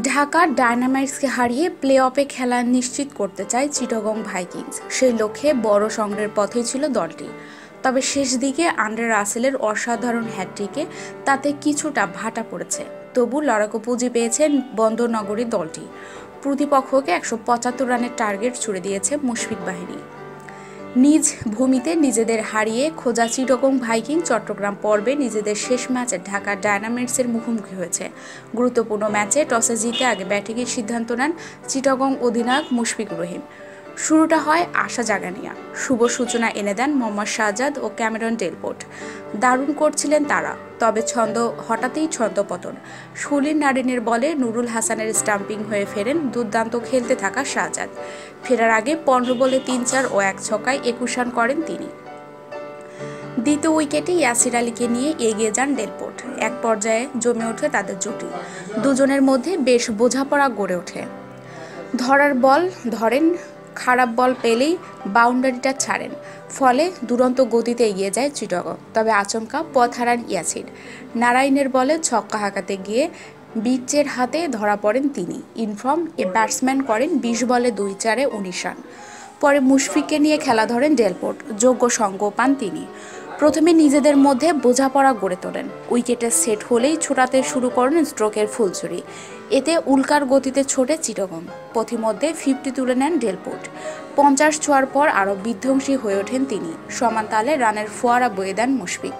ঢাকার ডায়নামাইটসকে হারিয়ে প্লে অফে খেলা নিশ্চিত করতে চায় চিটগং ভাইকিংস। সেই লক্ষ্যে বড় সংগ্রহের পথেই ছিল দলটি। তবে শেষ দিকে আন্ডার রাসেলের অসাধারণ হ্যাট্রিকে তাতে কিছুটা ভাটা পড়েছে। তবু লড়াকু পুঁজি পেয়েছেন বন্দরনগরী দলটি। প্রতিপক্ষকে একশো পঁচাত্তর রানের টার্গেট ছুড়ে দিয়েছে মুশফিক বাহিনী। নিজ ভূমিতে নিজেদের হারিয়ে খোঁজা চিটগং ভাইকিং চট্টগ্রাম পর্বে নিজেদের শেষ ম্যাচে ঢাকা ডায়নামিটসের মুখোমুখি হয়েছে। গুরুত্বপূর্ণ ম্যাচে টসে জিতে আগে ব্যাটিংয়ের সিদ্ধান্ত নেন চিটগং অধিনায়ক মুশফিক রহিম। শুরুটা হয় আশা জাগানিয়া। শুভ সূচনা এনে দেন মোহাম্মদ শাহজাদ ও ক্যামেরন ডেলপোর্ট। দারুণ করছিলেন তারা, তবে ছন্দ, হঠাৎই ছন্দপতন সুলিন নারিনের বলে নুরুল হাসানের স্টাম্পিং হয়ে ফেরেন দুর্দান্ত খেলতে থাকা শাহজাদ। ফেরার আগে পনেরো বলে তিন চার ও এক ছকায় একুশ রান করেন তিনি। দ্বিতীয় উইকেটে ইয়াসির আলীকে নিয়ে এগিয়ে যান ডেলপোর্ট। এক পর্যায়ে জমে ওঠে তাদের জুটি। দুজনের মধ্যে বেশ বোঝাপড়া গড়ে ওঠে। ধরার বল ধরেন খারাপ বল পেলেই বাউন্ডারিটা ছাড়েন, ফলে দুরন্ত গতিতে এগিয়ে যায় চিটগং। তবে আচমকা পথ হারান ইয়াসির। নারায়ণের বলে ছক্কা হাঁকাতে গিয়ে বিচের হাতে ধরা পড়েন তিনি। ইনফর্ম, এ ব্যাটসম্যান করেন বিশ বলে দুই চারে উনিশ রান। পরে মুশফিককে নিয়ে খেলা ধরেন ডেলপোর্ট। যোগ্য সঙ্গ পান তিনি। প্রথমে নিজেদের মধ্যে বোঝাপড়া গড়ে তোলেন। উইকেটে সেট হলেই ছোটাতে শুরু করেন স্ট্রোকের ফুলছুরি এতে উল্কার গতিতে ছোটে চিটগং। পথিমধ্যে ফিফটি তুলে নেন ডেলপোর্ট। পঞ্চাশ ছোঁয়ার পর আরও বিধ্বংসী হয়ে ওঠেন তিনি। সমান তালে রানের ফোয়ারা বয়ে দেন মুশফিক।